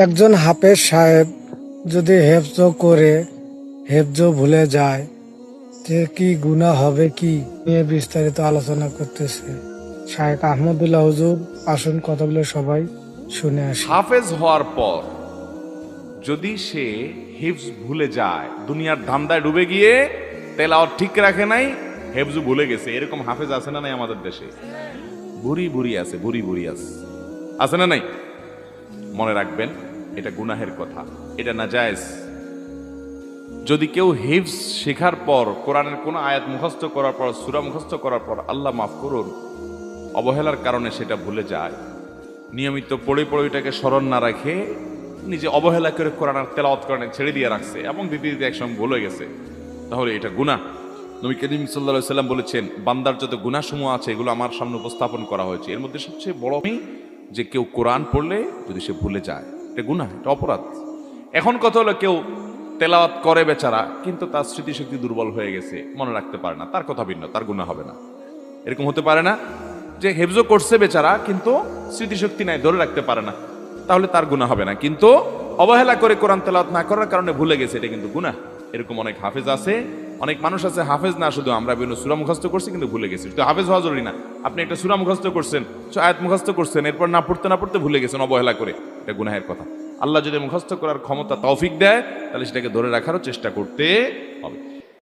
একজন হাফেজ সাহেব যদি হেফজ করে, হেফজ ভুলে যায় যে কি গুণা হবে কি? নিয়ে বিস্তারিত আলোচনা করতেছে। শাহেখ আহমদুল্লাহ হুজুর, আসুন কথাগুলো সবাই শুনে আসি। হাফেজ হওয়ার পর, যদি সে হিফজ ভুলে যায়, দুনিয়ার ধান্দায় ডুবে গিয়ে তেলাওয়াত ঠিক রাখে নাই, হেফজ ভুলে গেছে। এরকম হাফেজ আছে না নাই আমাদের দেশে? বুড়ি বুড়ি আছে, বুড়ি বুড়ি আছে। আছে না নাই? মনে রাখবেন, এটা গুনাহের কথা, এটা না জায়েজ যদি কেউ হিফজ শেখার পর, কোরআনের কোনো আয়াত মুখস্থ করার পর, সুরা মুখস্থ করার পর আল্লাহ মাফ করুন, অবহেলার কারণে সেটা ভুলে যায়। নিয়মিত পড়ে পড়ে ওইটাকে স্মরণ না রাখে নিজে অবহেলা করে কোরআন আর তেলাওয়াত কোরআনে ছেড়ে দিয়ে রাখছে এবং দিদি দিদি একসঙ্গে ভুলে গেছে। তাহলে এটা গুনাহ। নবী করিম সাল্লা সাল্লাম বলেছেন, বান্দার যত গুনাসমূহ আছে, এগুলো আমার সামনে উপস্থাপন করা হয়েছে। এর মধ্যে সবচেয়ে বড় আমি যে কেউ কোরআন পড়লে যদি সে ভুলে যায়, এটা গুনাহ, এটা অপরাধ। এখন কথা হলো কেউ তেলাওয়াত করে বেচারা, কিন্তু তার স্মৃতিশক্তি দুর্বল হয়ে গেছে, মনে রাখতে পারে না, তার কথা ভিন্ন, তার গুনাহ হবে না। এরকম হতে পারে না যে হেফজো করছে বেচারা, কিন্তু স্মৃতিশক্তি নাই, ধরে রাখতে পারে না, তাহলে তার গুনাহ হবে না। কিন্তু অবহেলা করে কোরআন তেলাওয়াত না করার কারণে ভুলে গেছে, এটা কিন্তু গুনাহ। এরকম অনেক হাফেজ আছে অনেক মানুষ আছে, হাফেজ না, শুধু আমরা বিভিন্ন সুরা মুখস্থ করছি, কিন্তু ভুলে গেছি। তো হাফেজ হওয়া জরুরি না, আপনি একটা সুরা মুখস্থ করছেন আয়াত মুখস্থ করছেন, এরপর না পড়তে না পড়তে ভুলে গেছেন, অবহেলা করে। এটা গুনাহের কথা। আল্লাহ যদি মুখস্থ করার ক্ষমতা, তৌফিক দেয়, তাহলে সেটাকে ধরে রাখারও চেষ্টা করতে